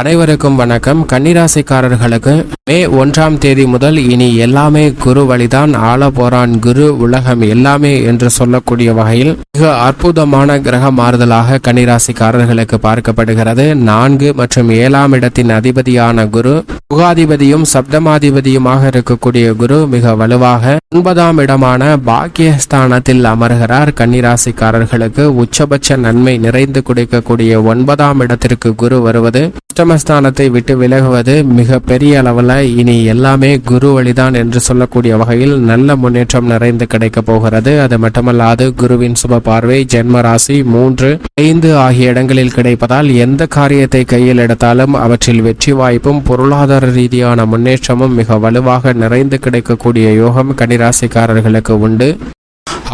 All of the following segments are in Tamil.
அனைவருக்கும் வணக்கம். கன்னிராசிக்காரர்களுக்கு மே ஒன்றாம் தேதி முதல் இனி எல்லாமே குரு வழிதான். ஆள போறான் குரு உலகம் எல்லாமே என்று சொல்லக்கூடிய வகையில் மிக அற்புதமான கிரக மாறுதலாக கன்னிராசிக்காரர்களுக்கு பார்க்கப்படுகிறது. நான்கு மற்றும் ஏழாம் இடத்தின் அதிபதியான குரு புகாதிபதியும் சப்தமாதிபதியுமாக இருக்கக்கூடிய குரு மிக வலுவாக ஒன்பதாம் இடமான பாக்கியஸ்தானத்தில் அமர்கிறார். கன்னிராசிக்காரர்களுக்கு உச்சபட்ச நன்மை நிறைந்து கொடுக்கக்கூடிய ஒன்பதாம் இடத்திற்கு குரு வருவது அஷ்டமஸ்தானத்தை விட்டு விலகுவது மிக பெரிய அளவில் இனி எல்லாமே குரு வழிதான் என்று சொல்லக்கூடிய வகையில் நல்ல முன்னேற்றம் நிறைந்து கிடைக்க போகிறது. அது மட்டுமல்லாது குருவின் சுப பார்வை ஜென்ம ராசி மூன்று ஐந்து ஆகிய இடங்களில் கிடைப்பதால் எந்த காரியத்தை கையில் எடுத்தாலும் அவற்றில் வெற்றி வாய்ப்பும் பொருளாதார ரீதியான முன்னேற்றமும் மிக வலுவாக நிறைந்து கிடைக்கக்கூடிய யோகம் கனிராசிக்காரர்களுக்கு உண்டு.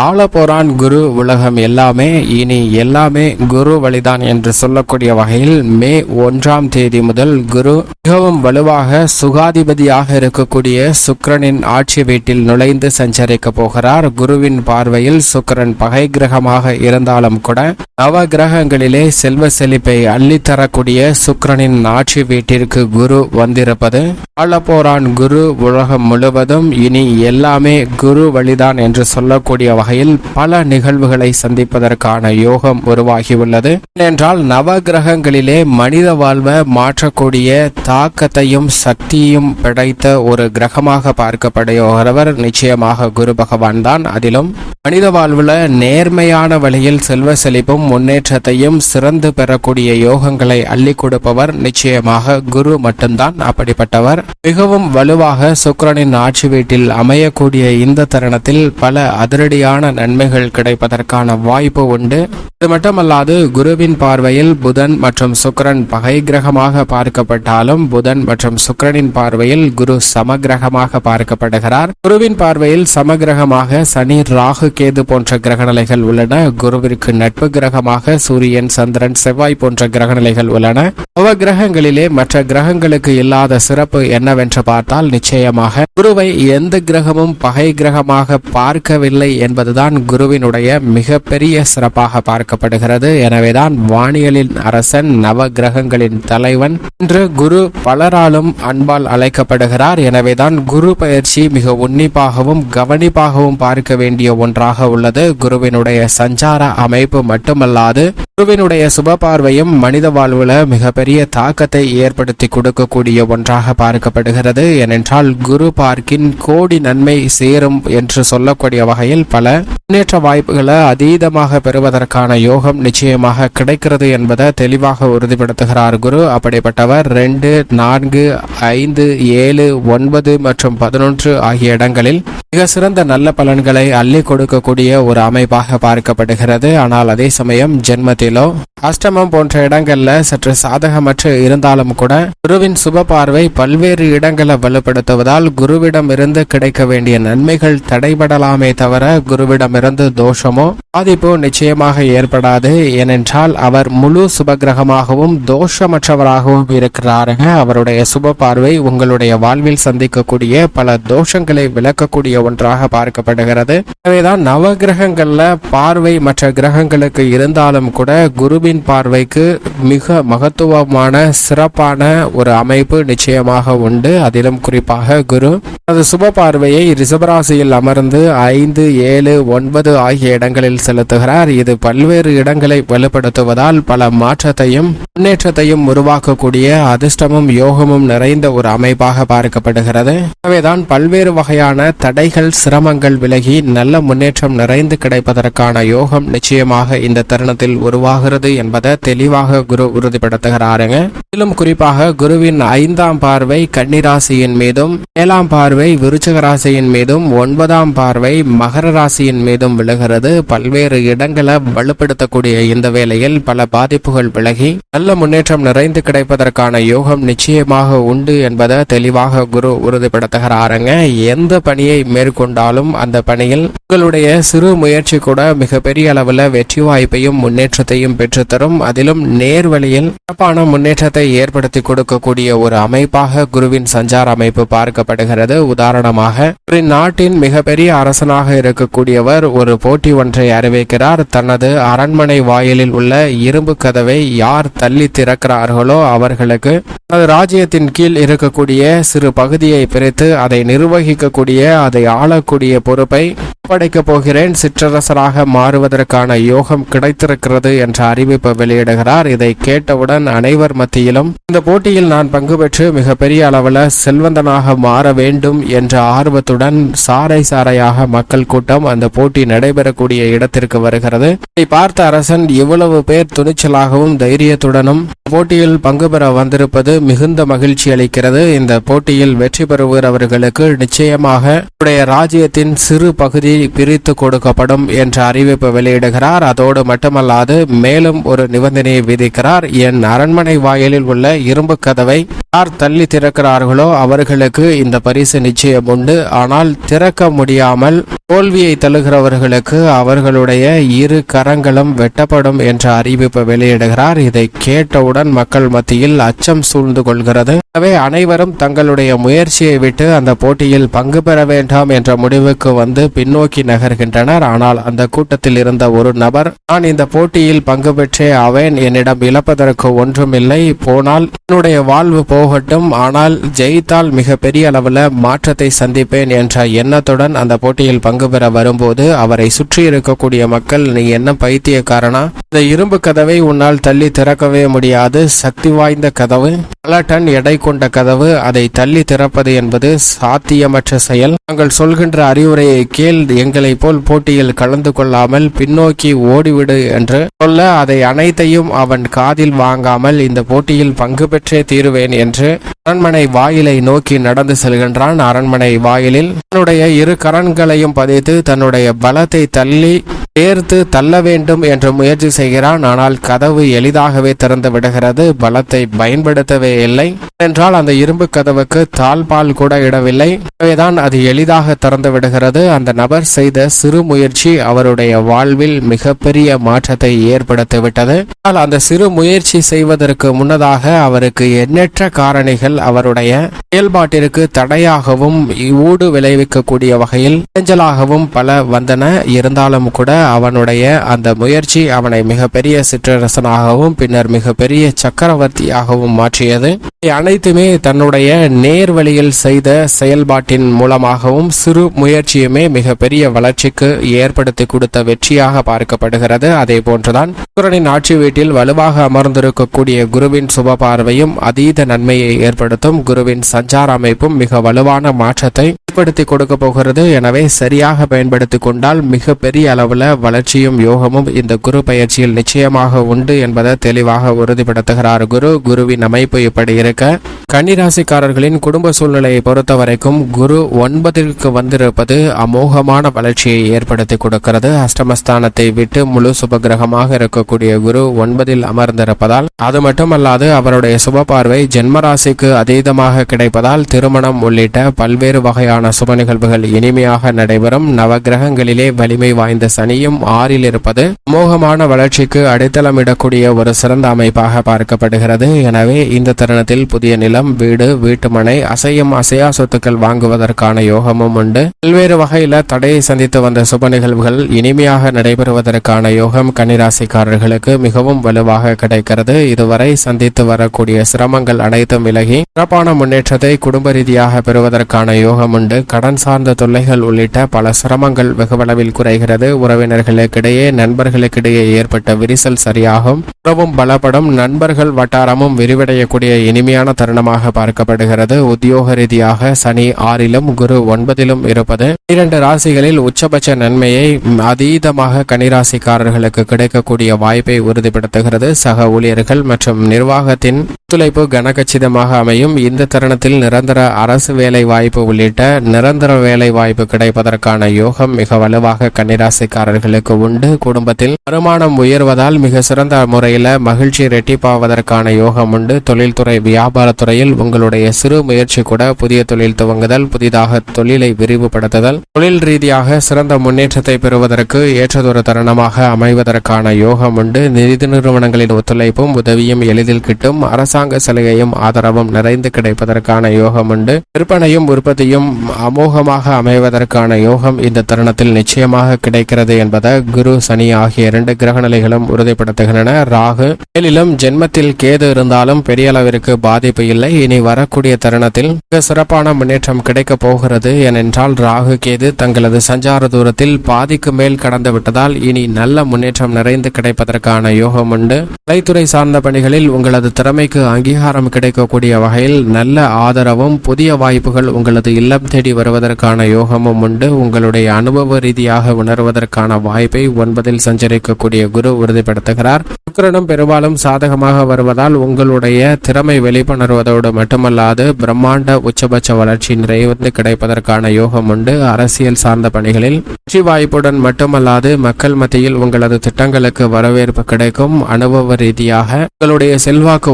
ஆளப்போரான் குரு உலகம் எல்லாமே. இனி எல்லாமே குரு வழிதான் என்று சொல்லக்கூடிய வகையில் மே ஒன்றாம் தேதி முதல் குரு மிகவும் வலுவாக சுகாதிபதியாக இருக்கக்கூடிய சுக்கரனின் ஆட்சி வீட்டில் நுழைந்து சஞ்சரிக்க போகிறார். குருவின் பார்வையில் சுக்கிரன் பகை கிரகமாக இருந்தாலும் கூட நவ கிரகங்களிலே செல்வ செழிப்பை அள்ளித்தரக்கூடிய சுக்கரனின் ஆட்சி வீட்டிற்கு குரு வந்திருப்பது ஆளப்போரான் குரு உலகம் முழுவதும். இனி எல்லாமே குரு வழிதான் என்று சொல்லக்கூடிய வகை வகையில் பல நிகழ்வுகளை சந்திப்பதற்கான யோகம் உருவாகியுள்ளது. ஏனென்றால் நவ கிரகங்களிலே மனித வாழ்வை மாற்றக்கூடிய தாக்கத்தையும் சக்தியும் படைத்த ஒரு கிரகமாக பார்க்கப்படுகிறவர் நிச்சயமாக குரு பகவான் தான். அதிலும் மனித வாழ்வுல நேர்மையான வழியில் செல்வ செழிப்பும் முன்னேற்றத்தையும் சிறந்து பெறக்கூடிய யோகங்களை அள்ளி கொடுப்பவர் நிச்சயமாக குரு மட்டும்தான். அப்படிப்பட்டவர் மிகவும் வலுவாக சுக்கிரனின் ஆட்சி வீட்டில் அமையக்கூடிய இந்த தருணத்தில் பல அதிரடியான மேலான நன்மைகள் கிடைப்பதற்கான வாய்ப்பு உண்டு. இது மட்டுமல்லாது குருவின் பார்வையில் புதன் மற்றும் சுக்கரன் பகை கிரகமாக பார்க்கப்பட்டாலும் புதன் மற்றும் சுக்கரனின் பார்வையில் குரு சமகிரகமாக பார்க்கப்படுகிறார். குருவின் பார்வையில் சமகிரகமாக சனி ராகு கேது போன்ற கிரகநிலைகள் உள்ளன. குருவிற்கு நட்பு கிரகமாக சூரியன் சந்திரன் செவ்வாய் போன்ற கிரகநிலைகள் உள்ளன. நவ கிரகங்களிலே மற்ற கிரகங்களுக்கு இல்லாத சிறப்பு என்னவென்று பார்த்தால் நிச்சயமாக குருவை எந்த கிரகமும் பகை கிரகமாக பார்க்கவில்லை என்பது என்பதுதான் குருவினுடைய மிகப்பெரிய சிறப்பாக பார்க்கப்படுகிறது. எனவேதான் வானியலின் அரசன் நவ கிரகங்களின் தலைவன் இன்று குரு பலராலும் அன்பால் அழைக்கப்படுகிறார். எனவேதான் குரு பயிற்சி மிக உன்னிப்பாகவும் கவனிப்பாகவும் பார்க்க வேண்டிய ஒன்றாக உள்ளது. குருவினுடைய சஞ்சார அமைப்பு மட்டுமல்லாது குருவினுடைய சுப பார்வையும் மனித வாழ்வுல மிகப்பெரிய தாக்கத்தை ஏற்படுத்தி கொடுக்கக்கூடிய ஒன்றாக பார்க்கப்படுகிறது. ஏனென்றால் குரு பார்க்கின் கோடி நன்மை சேரும் என்று சொல்லக்கூடிய வகையில் பல முன்னேற்ற வாய்ப்புகளை அதீதமாக பெறுவதற்கான யோகம் நிச்சயமாக கிடைக்கிறது என்பதை தெளிவாக உறுதிப்படுத்துகிறார் குரு. அப்படிப்பட்டவர் ரெண்டு நான்கு ஐந்து ஏழு ஒன்பது மற்றும் பதினொன்று ஆகிய இடங்களில் மிக சிறந்த நல்ல பலன்களை அள்ளி கொடுக்கக்கூடிய ஒரு அமைப்பாக பார்க்கப்படுகிறது. ஆனால் அதே சமயம் ஜென்மத்திலோ அஷ்டமம் போன்ற இடங்கள்ல சற்று சாதகமற்று இருந்தாலும் கூட குருவின் சுப பார்வை பல்வேறு இடங்களை வலுப்படுத்துவதால் குருவிடமிருந்து கிடைக்க வேண்டிய நன்மைகள் தடைபடலாமே தவிர குரு குருவிடமிருந்து தோஷமோ பாதிப்பு நிச்சயமாக ஏற்படாது. ஏனென்றால் அவர் முழு சுபகிரகமாகவும் தோஷமற்றவராகவும் இருக்கிறாருங்க. அவருடைய சுப பார்வை உங்களுடைய வாழ்வில் சந்திக்கக்கூடிய பல தோஷங்களை விளக்கக்கூடிய ஒன்றாக பார்க்கப்படுகிறது. எனவேதான் நவ கிரகங்கள்ல பார்வை மற்ற கிரகங்களுக்கு இருந்தாலும் கூட குருவின் பார்வைக்கு மிக மகத்துவமான சிறப்பான ஒரு அமைப்பு நிச்சயமாக உண்டு. அதிலும் குறிப்பாக குரு தனது சுப பார்வையை ரிசபராசியில் அமர்ந்து ஐந்து ஏழு ஒன்பது ஆகிய இடங்களில் செலுத்துகிறார். இது பல்வேறு இடங்களை வலுப்படுத்துவதால் பல மாற்றத்தையும் முன்னேற்றத்தையும் உருவாக்கக்கூடிய அதிர்ஷ்டமும் யோகமும் நிறைந்த ஒரு அமைப்பாக பார்க்கப்படுகிறது. எனவேதான் பல்வேறு வகையான தடைகள் சிரமங்கள் விலகி நல்ல முன்னேற்றம் நிறைந்து கிடைப்பதற்கான யோகம் நிச்சயமாக இந்த தருணத்தில் உருவாகிறது என்பதை தெளிவாக குரு உறுதிப்படுத்துகிறாருங்க. மேலும் குறிப்பாக குருவின் ஐந்தாம் பார்வை கன்னிராசியின் மீதும் ஏழாம் பார்வை விருச்சக ராசியின் மீதும் ஒன்பதாம் பார்வை மகர ராசியின் மீதும் விழுகிறது. பல்வேறு இடங்களை வலுப்படுத்தக்கூடிய இந்த வேளையில் பல பாதிப்புகள் விலகி நல்ல முன்னேற்றம் நிறைந்து கிடைப்பதற்கான யோகம் நிச்சயமாக உண்டு என்பதை தெளிவாக குரு உறுதிப்படுத்துகிறாருங்க. எந்த பணியை மேற்கொண்டாலும் அந்த பணியில் உங்களுடைய சிறு முயற்சி கூட மிகப்பெரிய அளவில் வெற்றி வாய்ப்பையும் முன்னேற்றத்தையும் பெற்றுத்தரும். அதிலும் நேர் வழியில் சிறப்பான முன்னேற்றத்தை ஏற்படுத்தி கொடுக்கக்கூடிய ஒரு அமைப்பாக குருவின் சஞ்சார அமைப்பு பார்க்கப்படுகிறது. உதாரணமாக நாட்டின் மிகப்பெரிய அரசனாக இருக்கக்கூடிய இருக்கக்கூடியவர் ஒரு போட்டி ஒன்றை அறிவிக்கிறார். தனது அரண்மனை வாயிலில் உள்ள இரும்பு கதவை யார் தள்ளி திறக்கிறார்களோ அவர்களுக்கு தனது ராஜ்யத்தின் கீழ் இருக்கக்கூடிய சிறு பகுதியை பிரித்து அதை நிர்வகிக்கக்கூடிய அதை ஆளக்கூடிய பொறுப்பை ஒப்படைக்கப் போகிறேன். சிற்றரசராக மாறுவதற்கான யோகம் கிடைத்திருக்கிறது என்ற அறிவிப்பு வெளியிடுகிறார். இதை கேட்டவுடன் அனைவர் மத்தியிலும் இந்த போட்டியில் நான் பங்கு பெற்று மிகப்பெரிய அளவில் செல்வந்தனாக மாற வேண்டும் என்ற ஆர்வத்துடன் சாறை சாறையாக மக்கள் கூட்டம் அந்த போட்டி நடைபெறக்கூடிய இடத்திற்கு வருகிறது. இதை பார்த்த அரசன் இவ்வளவு பேர் துணிச்சலாகவும் தைரியத்துடனும் போட்டியில் பங்கு பெற வந்திருப்பது மிகுந்த மகிழ்ச்சி அளிக்கிறது. இந்த போட்டியில் வெற்றி பெறுபவர்களுக்கு நிச்சயமாக உடைய ராஜ்யத்தின் சிறு பகுதி பிரித்து கொடுக்கப்படும் என்ற அறிவிப்பு வெளியிடுகிறார். அதோடு மட்டுமல்லாது மேலும் ஒரு நிபந்தனையை விதிக்கிறார். என் அரண்மனை வாயிலில் உள்ள இரும்பு கதவை யார் தள்ளி திறக்கிறார்களோ அவர்களுக்கு இந்த பரிசு நிச்சயம் உண்டு. ஆனால் திறக்க முடியாமல் தோல்வியை தழுகிறவர்களுக்கு அவர்களுடைய இரு கரங்களும் வெட்டப்படும் என்ற அறிவிப்பு வெளியிடுகிறார். இதை கேட்டவுடன் மக்கள் மத்தியில் அச்சம் சூழ்ந்து கொள்கிறது. எனவே அனைவரும் தங்களுடைய முயற்சியை விட்டு அந்த போட்டியில் பங்கு பெற வேண்டாம் என்ற முடிவுக்கு வந்து பின்னோக்கி நகர்கின்றனர். ஆனால் அந்த கூட்டத்தில் இருந்த ஒரு நபர் நான் இந்த போட்டியில் பங்கு பெற்றே அவன் என்னிடம் இழப்பதற்கு ஒன்றுமில்லை. போனால் என்னுடைய வாழ்வு போகட்டும். ஆனால் ஜெயித்தால் மிக பெரிய அளவில் மாற்றத்தை சந்திப்பேன் என்ற எண்ணத்துடன் அந்த போட்டியில் பங்கு பெற வரும் வரும்போது அவரை சுற்றி இருக்கக்கூடிய மக்கள் நீ என்ன பைத்தியக்காரனா? இந்த இரும்பு கதவை உன்னால் தள்ளி திறக்கவே முடியாது. சக்தி வாய்ந்த கதவு பல டன் எடை கொண்ட கதவு அதை தள்ளி திறப்பது என்பது சாத்தியமற்ற செயல். நாங்கள் சொல்கின்ற அறிவுரையை கேள். எங்களைப் போல் போட்டியில் கலந்து கொள்ளாமல் பின்னோக்கி ஓடிவிடு என்று சொல்ல அதை அனைத்தையும் அவன் காதில் வாங்காமல் இந்த போட்டியில் பங்கு பெற்றே தீருவேன் என்று அரண்மனை வாயிலை நோக்கி நடந்து செல்கின்றான். அரண்மனை வாயிலில் தன்னுடைய இரு கரன்களையும் பதித்து தன் தன்னுடைய பலத்தை தள்ளி சேர்த்து தள்ள வேண்டும் என்று முயற்சி செய்கிறான். ஆனால் கதவு எளிதாகவே திறந்து விடுகிறது. பலத்தை பயன்படுத்தவே இல்லை. என்றால் அந்த இரும்பு கதவுக்கு தாழ்பால் கூட இடவில்லை. எனவேதான் அது எளிதாக திறந்து விடுகிறது. அந்த நபர் செய்த சிறு முயற்சி அவருடைய வாழ்வில் மிகப்பெரிய மாற்றத்தை ஏற்படுத்திவிட்டது. ஆனால் அந்த சிறு முயற்சி செய்வதற்கு முன்னதாக அவருக்கு எண்ணற்ற காரணிகள் அவருடைய செயல்பாட்டிற்கு தடையாகவும் ஊடு விளைவிக்கக்கூடிய வகையில் இடைஞ்சலாகவும் பல வந்தன. இருந்தாலும் கூட அவனுடைய அந்த முயற்சி அவனை மிகப்பெரிய சிற்றரசனாகவும் பின்னர் மிகப்பெரிய சக்கரவர்த்தியாகவும் மாற்றியது. அனைத்துமே தன்னுடைய நேர் வழியில் செய்த செயல்பாட்டின் மூலமாகவும் சிறு முயற்சியுமே மிகப்பெரிய வளர்ச்சிக்கு ஏற்படுத்தி கொடுத்த வெற்றியாக பார்க்கப்படுகிறது. அதே போன்றுதான் சுக்கரனின் ஆட்சி வீட்டில் வலுவாக அமர்ந்திருக்கக்கூடிய குருவின் சுப பார்வையும் அதீத நன்மையை ஏற்படுத்தும் குருவின் சஞ்சார அமைப்பும் மிக வலுவான மாற்றத்தை ஏற்படுத்தி கொடுக்க போகிறது எனவே சரியாக பயன்படுத்தி கொண்டால் மிக பெரிய அளவுல வளர்ச்சியும் யோகமும் இந்த குரு பயிற்சியில் நிச்சயமாக உண்டு என்பதை தெளிவாக உறுதிப்படுத்துகிறார் குரு. குருவின் அமைப்பு இப்படி இருக்க. கன்னிராசிக்காரர்களின் குடும்ப சூழ்நிலையை பொறுத்த வரைக்கும் குரு ஒன்பதிற்கு வந்திருப்பது அமோகமான வளர்ச்சியை ஏற்படுத்தி கொடுக்கிறது. அஷ்டமஸ்தானத்தை விட்டு முழு சுபகிரகமாக இருக்கக்கூடிய குரு ஒன்பதில் அமர்ந்திருப்பதால் அது மட்டுமல்லாது அவருடைய சுப பார்வை ஜென்மராசிக்கு அதீதமாக கிடைப்பதால் திருமணம் உள்ளிட்ட பல்வேறு வகையான சுப நிகழ்வுகள் இனிமையாக நடைபெறும். நவகிரகங்களிலே வலிமை வாய்ந்த சனியும் ஆறில் இருப்பது மோகமான வளர்ச்சிக்கு அடித்தளமிடக்கூடிய ஒரு சிறந்த அமைப்பாக பார்க்கப்படுகிறது. எனவே இந்த தருணத்தில் புதிய நிலம் வீடு வீட்டுமனை அசையும் அசையா சொத்துக்கள் வாங்குவதற்கான யோகமும் உண்டு. பல்வேறு வகையில தடையை சந்தித்து வந்த சுப நிகழ்வுகள் இனிமையாக நடைபெறுவதற்கான யோகம் கன்னிராசிக்காரர்களுக்கு மிகவும் வலுவாக கிடைக்கிறது. இதுவரை சந்தித்து வரக்கூடிய சிரமங்கள் அனைத்தும் விலகி சிறப்பான முன்னேற்றத்தை குடும்ப ரீதியாக பெறுவதற்கான யோகம் உண்டு கடன் சார்ந்த தொல்லைகள் உள்ளிட்ட பல சிரமங்கள் வெகுவளவில் குறைகிறது. உறவினர்களுக்கிடையே நண்பர்களுக்கிடையே ஏற்பட்ட விரிசல் சரியாகும். உறவும் பலப்படும். நண்பர்கள் வட்டாரமும் விரிவடையக்கூடிய இனிமையான தருணமாக பார்க்கப்படுகிறது. உத்தியோக ரீதியாக சனி ஆறிலும் குரு ஒன்பதிலும் இருப்பது இரண்டு ராசிகளில் உச்சபட்ச நன்மையை அதீதமாக கனிராசிக்காரர்களுக்கு கிடைக்கக்கூடிய வாய்ப்பை உறுதிப்படுத்துகிறது. சக ஊழியர்கள் மற்றும் நிர்வாகத்தின் ஒத்துழைப்பு கனகச்சிதமாக அமையும். இந்த தருணத்தில் நிரந்தர அரசு வேலை வாய்ப்பு உள்ளிட்ட நிரந்தர வேலை வாய்ப்பு கிடைப்பதற்கான யோகம் மிக வலுவாக கன்னிராசிக்காரர்களுக்கு உண்டு. குடும்பத்தில் வருமானம் உயர்வதால் மிக சிறந்த முறையில் மகிழ்ச்சி ரெட்டிப்பாவதற்கான யோகம் உண்டு. தொழில்துறை வியாபாரத்துறையில் உங்களுடைய சிறு முயற்சி கூட புதிய தொழில் துவங்குதல் புதிதாக தொழிலை விரிவுபடுத்துதல் தொழில் ரீதியாக சிறந்த முன்னேற்றத்தை பெறுவதற்கு ஏற்றதொரு தருணமாக அமைவதற்கான யோகம் உண்டு. நிதி நிறுவனங்களின் ஒத்துழைப்பும் உதவியும் எளிதில் கிட்டும். அரசாங்க அரசாங்க சலுகையும் ஆதரவும் நிறைந்து கிடைப்பதற்கான யோகம் உண்டு. விற்பனையும் உற்பத்தியும் அமோகமாக அமைவதற்கான யோகம் இந்த தருணத்தில் நிச்சயமாக கிடைக்கிறது என்பதை குரு சனி ஆகிய இரண்டு கிரக நிலைகளும் உறுதிப்படுத்துகின்றன. ராகு மேலும் ஜென்மத்தில் கேது இருந்தாலும் பெரிய அளவிற்கு பாதிப்பு இல்லை. இனி வரக்கூடிய தருணத்தில் மிக சிறப்பான முன்னேற்றம் கிடைக்கப் போகிறது. ஏனென்றால் ராகு கேது தங்களது சஞ்சார தூரத்தில் பாதிக்கு மேல் கடந்து விட்டதால் இனி நல்ல முன்னேற்றம் நிறைந்து கிடைப்பதற்கான யோகம் உண்டு. கலைத்துறை சார்ந்த பணிகளில் உங்களது திறமைக்கு அங்கீகாரம் கிடைக்கக்கூடிய வகையில் நல்ல ஆதரவும் புதிய வாய்ப்புகள் உங்களது இல்லம் தேடி வருவதற்கான யோகமும் உண்டு. உங்களுடைய அனுபவ ரீதியாக உணர்வதற்கான வாய்ப்பை ஒன்பதில் சஞ்சரிக்கக்கூடிய குரு உறுதிப்படுத்துகிறார். சுக்கிரனும் பெரும்பாலும் சாதகமாக வருவதால் உங்களுடைய திறமை வெளிப்புணர்வதோடு மட்டுமல்லாது பிரம்மாண்ட உச்சபட்ச வளர்ச்சி நிறைவந்து கிடைப்பதற்கான யோகம் உண்டு. அரசியல் சார்ந்த பணிகளில் வெற்றி வாய்ப்புடன் மட்டுமல்லாது மக்கள் மத்தியில் உங்களது திட்டங்களுக்கு வரவேற்பு கிடைக்கும். அனுபவ ரீதியாக உங்களுடைய செல்வாக்கு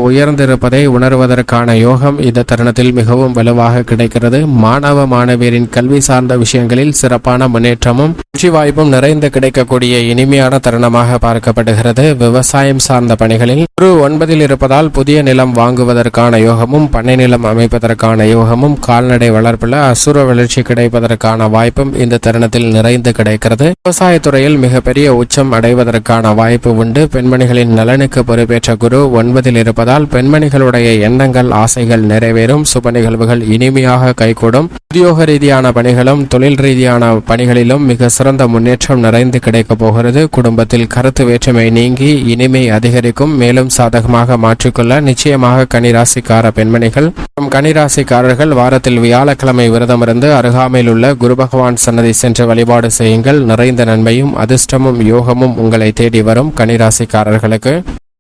உயர்ந்திருப்பதை உணர்வதற்கான யோகம் இந்த தருணத்தில் மிகவும் வலுவாக கிடைக்கிறது. மாணவ மாணவியரின் கல்வி சார்ந்த விஷயங்களில் சிறப்பான முன்னேற்றமும் வெற்றி வாய்ப்பும் நிறைந்து கிடைக்கக்கூடிய இனிமையான தருணமாக பார்க்கப்படுகிறது. விவசாயம் சார்ந்த பணிகளில் குரு ஒன்பதில் இருப்பதால் புதிய நிலம் வாங்குவதற்கான யோகமும் பண்ணை நிலம் அமைப்பதற்கான யோகமும் கால்நடை வளர்ப்பில் அசுர வளர்ச்சி கிடைப்பதற்கான வாய்ப்பும் இந்த தருணத்தில் நிறைந்து கிடைக்கிறது. விவசாயத்துறையில் மிகப்பெரிய உச்சம் அடைவதற்கான வாய்ப்பு உண்டு. பெண்மணிகளின் நலனுக்கு பொறுப்பேற்ற குரு ஒன்பதில் இருப்பதால் பெண் பெண்மணிகளுடைய எண்ணங்கள் ஆசைகள் நிறைவேறும் சுப நிகழ்வுகள் இனிமையாக கைகூடும். உத்தியோக ரீதியான பணிகளும் தொழில் ரீதியான பணிகளிலும் மிக சிறந்த முன்னேற்றம் நிறைந்து கிடைக்கப் போகிறது. குடும்பத்தில் கருத்து வேற்றுமை நீங்கி இனிமை அதிகரிக்கும். மேலும் சாதகமாக மாற்றிக்கொள்ள நிச்சயமாக கனிராசிக்கார பெண்மணிகள் கனிராசிக்காரர்கள் வாரத்தில் வியாழக்கிழமை விரதமிருந்து அருகாமையில் உள்ள குரு பகவான் சன்னதி சென்று வழிபாடு செய்யுங்கள். நிறைந்த நன்மையும் அதிர்ஷ்டமும் யோகமும் உங்களை தேடி வரும் கனிராசிக்காரர்களுக்கு